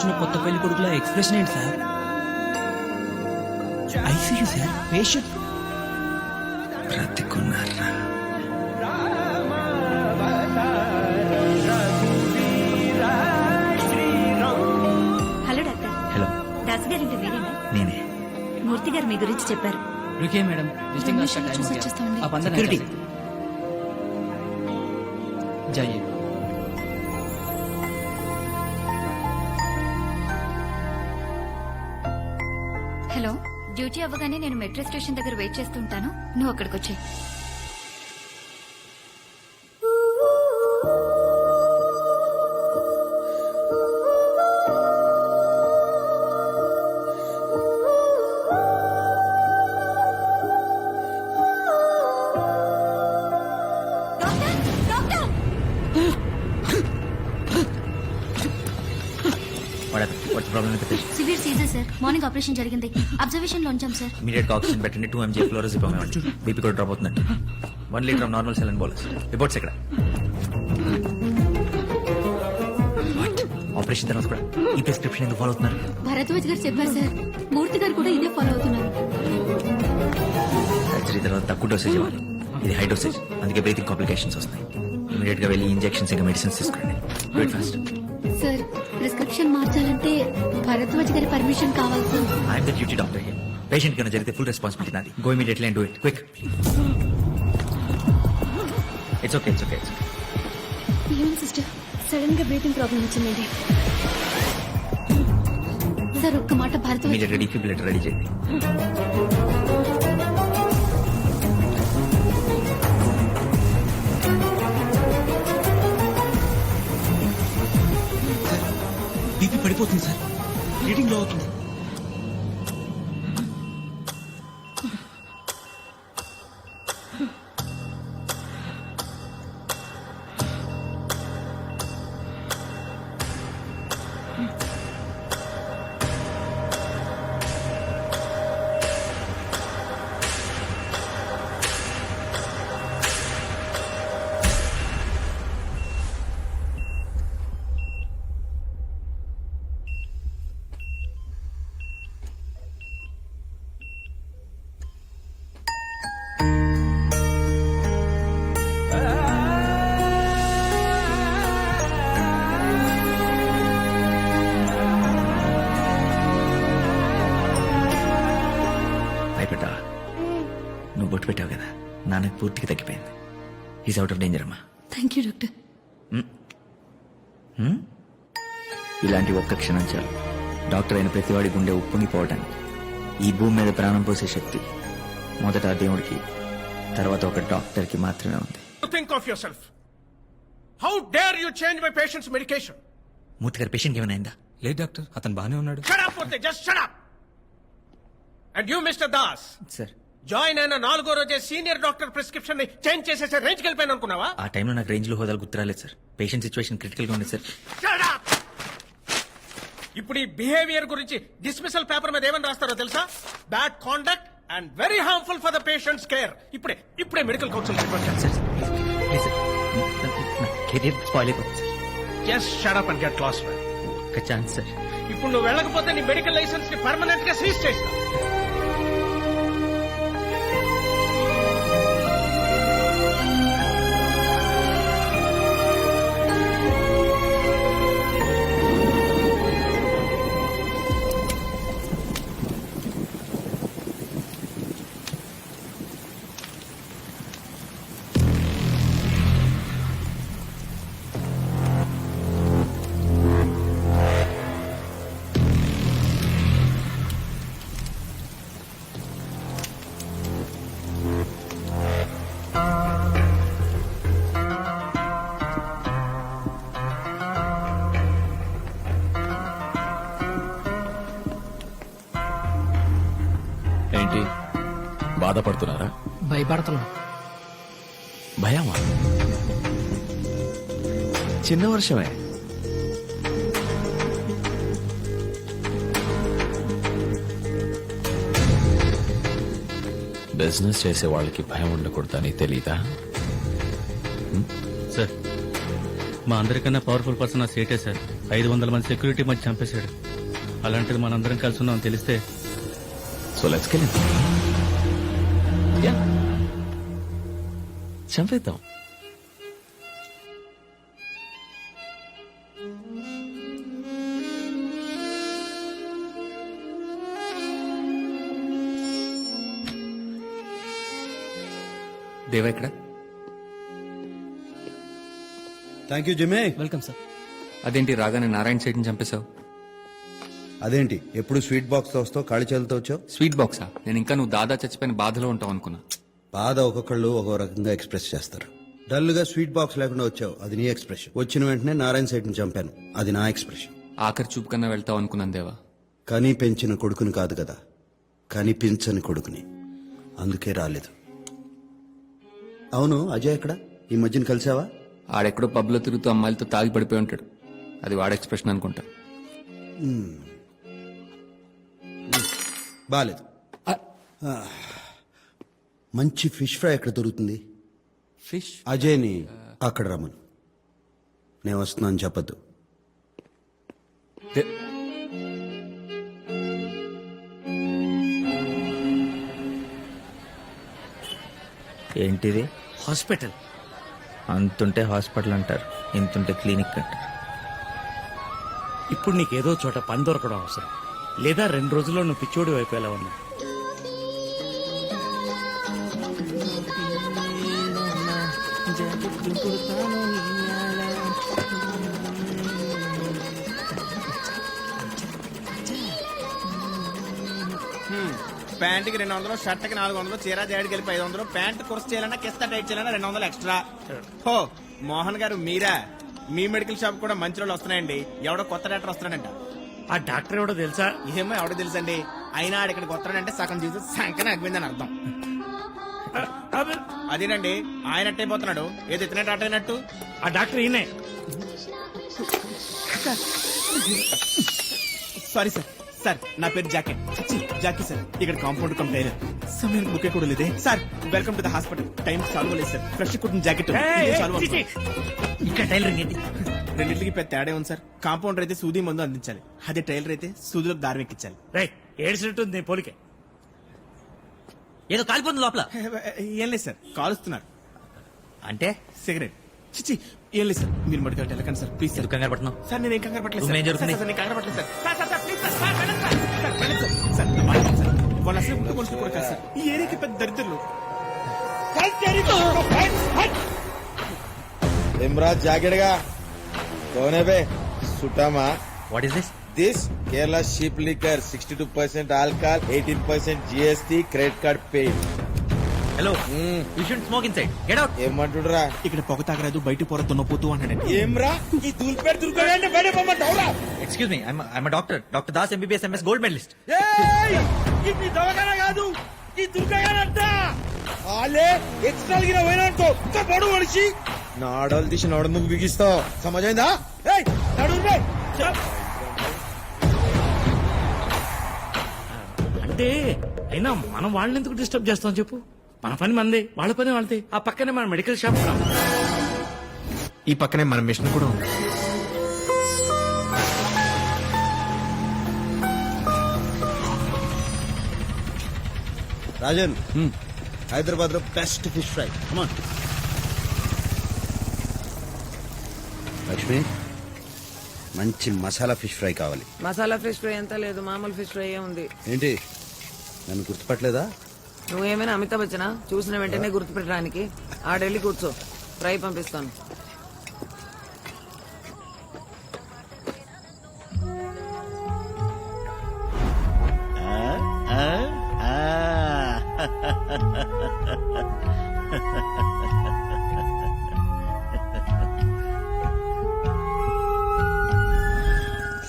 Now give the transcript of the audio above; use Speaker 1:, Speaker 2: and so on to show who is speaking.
Speaker 1: శోభనం గదిలోకి వచ్చిన కొత్త పెళ్లి కొడుకుల ఎక్స్ప్రెషన్ ఏంటి sir ICU sir patient
Speaker 2: బ్రతికున్నారా
Speaker 3: hello doctor
Speaker 2: hello
Speaker 3: Das గారింటి మీరేనా
Speaker 2: నేనే
Speaker 3: మూర్తి గారు మీ గురించి చెప్పారు
Speaker 1: రుకే మేడం విజిటింగ్ కార్డ్ का टाइम हो गया आप अंदर सिक्योरिटी जाइए
Speaker 3: డ్యూటీ అవ్వగానే నేను మెట్రో స్టేషన్ దగ్గర వెయిట్ చేస్తుంటాను నువ్వు అక్కడికి వచ్చాయి.
Speaker 2: వాట్ ప్రాబ్లం అయితే
Speaker 3: severe seizure sir. Morning operation జరిగింది. అబ్జర్వేషన్లో ఉంచాం సార్.
Speaker 2: ఇమీడియట్గా ఆక్సిజన్ పెట్టండి టూ ఎంజీ ఫ్లోరస్ ఇవ్వండి బీపీ కూడా డ్రాప్ అవుతుందండి. One litre of normal saline bolus reports ఎక్కడ ఆపరేషన్ తర్వాత కూడా ఈ ప్రిస్క్రిప్షన్ ఎందుకు ఫాలో అవుతున్నారు?
Speaker 3: భరద్వాజ్ గారు చెప్పారు సార్. మూర్తి గారు కూడా ఇదే ఫాలో అవుతున్నారు.
Speaker 2: సర్జరీ తర్వాత తక్కువ డోసేజ్ ఇవ్వాలి. ఇది హై డోసేజ్ అందుకే బ్రీతింగ్ కాంప్లికేషన్స్ వస్తాయి ఇమీడియట్గా వెళ్ళి ఇంజెక్షన్స్ ఇంకా మెడిసిన్స్ తీసుకోండి వెయిట్ ఫాస్ట్
Speaker 3: ప్రిస్క్రిప్షన్ మార్చాలంటే భరద్వాజ్ గారి పర్మిషన్ కావాలి sir
Speaker 2: I'm the duty doctor here patient కన్నా జరిగితే ఫుల్ రెస్పాన్సిబిలిటీ నాది. Go immediately and do it quick it's okay it's okay it's okay
Speaker 3: ఏం సిస్టర్? సడన్గా బ్రీతింగ్ ప్రాబ్లం వచ్చిందండి. సార్ ఒక్క మాట భరద్వాజ్
Speaker 2: ఇమీడియట్గా డిఫిబ్రిలేటర్ రెడీ చేయండి. బొట్టు పెట్టావు కదా. నాన్నకి పూర్తిగా తగ్గిపోయింది. ఈజ్ అవుట్ ఆఫ్ డేంజర్ అమ్మా.
Speaker 3: థ్యాంక్ యూ డాక్టర్
Speaker 2: ఇలాంటి ఒక్క క్షణం చాలు. డాక్టర్ అయిన ప్రతివాడి గుండె ఉప్పొంగిపోవటానికి ఈ భూమి మీద ప్రాణం పోసే శక్తి మొదట ఆ దేవుడికి తర్వాత ఒక డాక్టర్కి మాత్రమే ఉంది.
Speaker 4: Think of yourself. How dare you change my patient's medication?
Speaker 2: మూర్తి గారి పేషెంట్ ఏమైనా అయిందా?
Speaker 5: లేదు డాక్టర్. అతను బానే ఉన్నాడు.
Speaker 4: Up, Murthy. Just shut up. And you, Mr. Das,
Speaker 2: sir
Speaker 4: join అయిన నాలుగో రోజే సీనియర్ డాక్టర్ ప్రిస్క్రిప్షన్ని చేంజ్ చేసేసే రేంజ్కి వెళ్ళిపోయాను అనుకున్నావా?
Speaker 2: ఆ టైంలో నాకు రేంజ్లో హోదాలు గుర్తురాలేదు సార్. పేషెంట్ సిచ్యువేషన్ క్రిటికల్గా ఉంది సార్.
Speaker 4: Shut up! ఇప్పుడు ఈ బిహేవియర్ గురించి డిస్మిసల్ పేపర్ మీద ఏమని రాస్తారో తెలుసా? Bad conduct and very harmful for the patients care ఇప్పుడే ఇప్పుడే medical council report
Speaker 2: sir please sir. నా కెరీర్ స్పాయిల్ అయిపోతుంది sir.
Speaker 4: Just shut up and get lost
Speaker 2: ఒక్క ఛాన్స్ సార్.
Speaker 4: ఇప్పుడు నువ్వు వెళ్ళకపోతే నీ మెడికల్ లైసెన్స్ని పర్మనెంట్గా సీజ్ చేస్తా
Speaker 6: బాధపడుతున్నారా?
Speaker 1: భయపడుతున్నాం.
Speaker 6: భయమా? చిన్న వర్షమే. బిజినెస్ చేసే వాళ్ళకి భయం ఉండకూడదని తెలీదా?
Speaker 5: సార్
Speaker 7: మా అందరికన్నా పవర్ఫుల్ పర్సన్ ఆ సేటే సార్. ఐదు వందల మంది సెక్యూరిటీ మధ్య చంపేశాడు. అలాంటిది మనందరం కలిసి ఉన్నాం తెలిస్తే
Speaker 6: సో లెట్స్ కిల్ చంపేద్దాం
Speaker 2: దేవా ఇక్కడ
Speaker 8: థ్యాంక్ యూ జిమే
Speaker 9: వెల్కమ్ సార్
Speaker 2: అదేంటి రాగానే నారాయణ సైడ్ని చంపేశావు
Speaker 8: అదేంటి ఎప్పుడు స్వీట్ బాక్స్తో వస్తావు ఖాళీ చేతులతో వచ్చావు
Speaker 2: స్వీట్ బాక్సా నేను ఇంకా నువ్వు దాదా చచ్చిపోయిన బాధలో ఉంటావు అనుకున్నా
Speaker 8: బాధ ఒక్కొక్కళ్ళు ఒక్కో రకంగా ఎక్స్ప్రెస్ చేస్తారు. డల్గా స్వీట్ బాక్స్ లేకుండా వచ్చావు అది నీ ఎక్స్ప్రెషన్ వచ్చిన వెంటనే నారాయణ సైడ్ని చంపాను అది నా ఎక్స్ప్రెషన్
Speaker 2: ఆఖరి చూపు కన్నా వెళ్తావు అనుకున్నాను దేవా.
Speaker 8: కానీ పెంచిన కొడుకుని కాదు కదా కానీ పెంచని కొడుకుని. అందుకే రాలేదు. అవును అజయ్ ఎక్కడ? ఈ మధ్యన కలిసావా?
Speaker 2: ఆడెక్కడో పబ్లో తిరుగుతూ అమ్మాయిలతో తాగి పడిపోయి ఉంటాడు. అది వాడ ఎక్స్ప్రెషన్ అనుకుంటా.
Speaker 8: బాలేదు. ఆ. మంచి ఫిష్ ఫ్రై ఎక్కడ దొరుకుతుంది?
Speaker 2: ఫిష్
Speaker 8: అజయ్ని అక్కడ రమ్మను. నేను వస్తున్నాను చెప్పద్దు.
Speaker 2: ఏంటిది?
Speaker 9: హాస్పిటల్.
Speaker 2: అంతుంటే హాస్పిటల్ అంటారు ఇంతుంటే క్లినిక్ అంటారు.
Speaker 5: ఇప్పుడు నీకేదో చోట పని దొరకడం అవసరం. లేదా రెండు రోజుల్లో నువ్వు పిచ్చోడి వైపు ఎలా ఉన్నా
Speaker 10: ప్యాంట్కి రెండు వందలు షర్ట్కి నాలుగు వందలు చీర జాడికి వెళ్ళి ఐదు వందలు ప్యాంట్ కుర్స్ చేయాలన్నా కిస్తా టైట్ చేయాలన్నా రెండు వందలు ఎక్స్ట్రా. హో మోహన్ గారు మీరా? మీ మెడికల్ షాప్ కూడా మంచి రోజులు వస్తున్నాయండి. ఎవడో కొత్త డాక్టర్ వస్తున్నాడంట.
Speaker 5: ఆ డాక్టర్ ఎవడో తెలుసా?
Speaker 10: ఏమో ఎవడో తెలుసండి. అయినా ఆడ ఇక్కడికి వస్తాడంటే సగం జీవితం సంకన అగ్గిందని అర్థం. అదేనండి ఆయన అట్టయిపోతున్నాడు ఏది ఇతనే డాక్టర్ అయినట్టు?
Speaker 5: ఆ డాక్టర్ ఈయనే.
Speaker 10: Sorry sir. సార్ నా పేరు జాకెట్ ఛీ, జాకీ సార్ ఇక్కడ కాంపౌండ్ కమ్ టైలర్. సమయం బుకే కూడా లేదే. Sir welcome to the hospital. Time solve లేదు సార్. ఫ్రెష్ కుట్టిన జాకెట్.
Speaker 5: ఇక్కడ టైలరింగ్ ఏంటి?
Speaker 10: రెండింటికి పెద్ద తేడా ఉంది సార్? కాంపౌండర్ అయితే సూది మందు అందించాలి. అదే టైలర్ అయితే సూదులకు దారం ఎక్కించాలి.
Speaker 5: రైట్ ఏడ్చినట్టుంది నీ పోలికే.
Speaker 9: ఏదో కాలిపోతుంది లోపల.
Speaker 10: ఏం లేదు సార్. కాలుస్తున్నారు.
Speaker 9: అంటే?
Speaker 10: సిగరెట్. చిచి ఏం లేదు సార్. మీరు మడిగా వెళ్ళకండి సార్. Please sir.
Speaker 9: కంగారు పడుతున్నావు?
Speaker 10: సార్ నేను ఏం కంగారు పట్టలేదు సార్. నేను కంగారు పట్టలేదు. Sir, sir, sir, please sir, వాళ్ళు అసలు ముందు మనుషులు కూడా కాదు సార్. ఈ ఏరియాకి పెద్ద దరిద్రులు.
Speaker 11: ఇమ్రాజ్ జాకెట్గా కోనే బే సుటామా
Speaker 9: what is
Speaker 11: this this Kerala cheap liquor sixty two percent alcohol eighteen percent GST credit card
Speaker 9: pay hello you should smoke inside get out
Speaker 11: ఏమంటుండ్రా?
Speaker 10: ఇక్కడ పొగ తాగరాదు బయట పొర దున్నపోతూ అన్నాడండి
Speaker 11: ఏమ్రా? ఈ దూల్పేట దుర్గంటే బయట పొమ్మంటావురా
Speaker 9: excuse me doctor doctor Das MBBS MS gold medalist
Speaker 11: ఇది దవకన కాదు ఈ దుర్గంట ఆలే ఎక్స్ట్రా గిన పోయినానుకో ఇంకా పొడు మనిషి. నాడలు తీసి నడు ముగ్గు బిగిస్తావు సమజైందా? ఏయ్ నడు
Speaker 5: అంటే అయినా మనం వాళ్ళని ఎందుకు డిస్టర్బ్ చేస్తాం చెప్పు? మన పని మంది వాళ్ళ పని వాళ్ళది. ఆ పక్కనే మన మెడికల్ షాప్
Speaker 6: ఈ పక్కనే మన మిషన్ కూడా ఉంది.
Speaker 8: రాజన్ హైదరాబాద్లో బెస్ట్ ఫిష్ ఫ్రై లక్ష్మి మంచి మసాలా ఫిష్ ఫ్రై కావాలి.
Speaker 12: మసాలా ఫిష్ ఫ్రై ఎంత లేదు మామూలు ఫిష్ ఫ్రై ఉంది.
Speaker 8: ఏంటి? నన్ను గుర్తుపట్టలేదా?
Speaker 12: నువ్వేమైనా అమితాబ్ వచ్చినా చూసిన వెంటనే గుర్తుపెట్టడానికి. ఆడెళ్ళి కూర్చో. ఫ్రై పంపిస్తాను.